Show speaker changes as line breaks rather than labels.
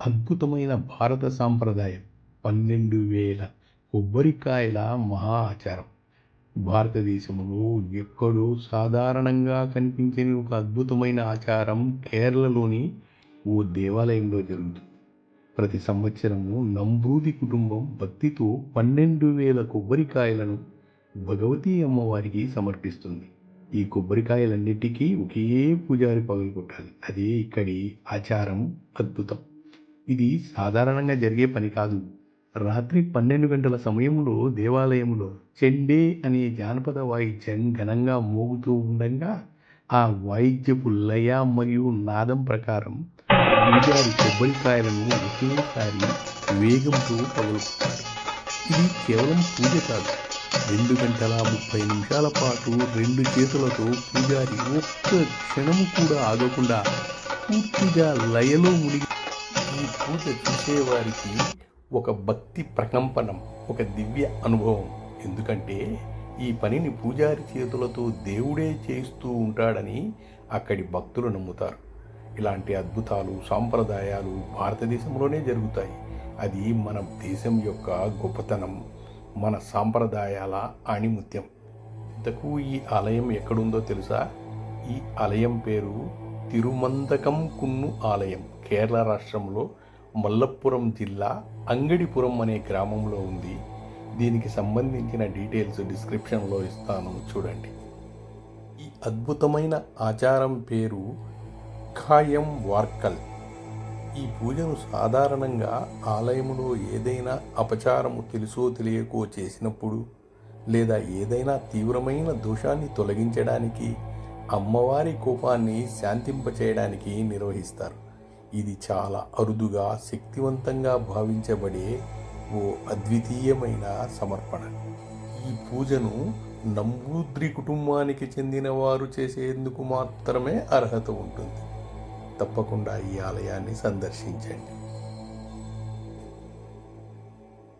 అద్భుతమైన భారత సాంప్రదాయం. పన్నెండు వేల కొబ్బరికాయల మహా ఆచారం భారతదేశంలో ఎక్కడో సాధారణంగా కనిపించని ఒక అద్భుతమైన ఆచారం కేరళలోని ఓ దేవాలయంలో జరుగుతుంది. ప్రతి సంవత్సరము నంబూది కుటుంబం భక్తితో పన్నెండు వేల కొబ్బరికాయలను భగవతీ అమ్మవారికి సమర్పిస్తుంది. ఈ కొబ్బరికాయలన్నిటికీ ఒకే పూజారి పగలగొట్టాలి అదే ఇక్కడి ఆచారం అద్భుతం. ఇది సాధారణంగా జరిగే పని కాదు. రాత్రి పన్నెండు గంటల సమయంలో దేవాలయంలో చెండే అనే జానపద వాయిద్యం ఘనంగా మోగుతూ ఉండగా ఆ వాయిద్యపు లయ మరియు నాదం ప్రకారం పూజారి కొబ్బరికాయలను ఒకేసారి వేగంతో పగలుపుతారు ఇది కేవలం పూజ కాదు. రెండు గంటల ముప్పై నిమిషాల పాటు రెండు చేతులతో పూజారి ఒక్క క్షణం కూడా ఆగకుండా పూర్తిగా లయలో మునిగి ఈ పూజ చూసేవారికి ఒక భక్తి ప్రకంపనం ఒక దివ్య అనుభవం. ఎందుకంటే ఈ పనిని పూజారి చేతులతో దేవుడే చేస్తూ ఉంటాడని అక్కడి భక్తులు నమ్ముతారు. ఇలాంటి అద్భుతాలు సాంప్రదాయాలు భారతదేశంలోనే జరుగుతాయి. అది మన దేశం యొక్క గొప్పతనం మన సాంప్రదాయాల ఆణిముత్యం. ఇంతకు ఈ ఆలయం ఎక్కడుందో తెలుసా? ఈ ఆలయం పేరు తిరుమందకం కున్ను ఆలయం కేరళ రాష్ట్రంలో మల్లప్పురం జిల్లా అంగడిపురం అనే గ్రామంలో ఉంది. దీనికి సంబంధించిన డీటెయిల్స్ డిస్క్రిప్షన్లో ఇస్తాను చూడండి. ఈ అద్భుతమైన ఆచారం పేరు ఖాయం వార్కల్. ఈ పూజను సాధారణంగా ఆలయములో ఏదైనా అపచారము తెలుసో తెలియకో చేసినప్పుడు లేదా ఏదైనా తీవ్రమైన దోషాన్ని తొలగించడానికి అమ్మవారి కోపాన్ని శాంతింపచేయడానికి నిర్వహిస్తారు. ఇది చాలా అరుదుగా శక్తివంతంగా భావించబడే ఓ అద్వితీయమైన సమర్పణ. ఈ పూజను నంబూద్రి కుటుంబానికి చెందిన వారు చేసేందుకు మాత్రమే అర్హత ఉంటుంది. తప్పకుండా ఈ ఆలయాన్ని సందర్శించండి.